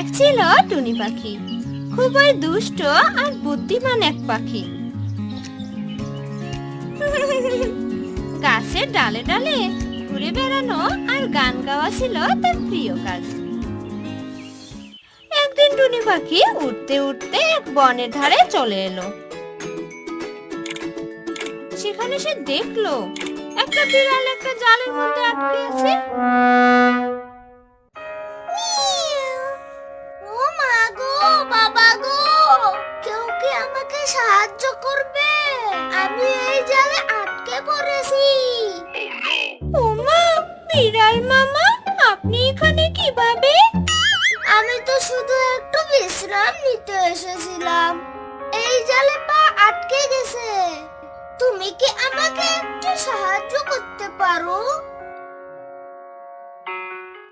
এক ছিল টুনি পাখি। খুবই দুষ্ট আর বুদ্ধিমান এক পাখি। গাছের ডালে ডালে ঘুরে বেড়ানো আর গান গাওয়া ছিল তার প্রিয় কাজ। একদিন টুনি পাখি উঠতে উঠতে এক বনের ধারে চলে এলো। সেখানে সে দেখল, একটা বিড়াল একটা জালের মধ্যে আটকে আমাকে সাহায্য করবে। আমি এই জালে আটকে পড়েছি। ওমা বিড়াল মামা, আপনি এখানে কীভাবে? আমি তো শুধু একটু বিশ্রাম নিতে এসেছিলাম। এই জালে পা আটকে গেছে। তুমি কি আমাকে একটু সাহায্য করতে পারো?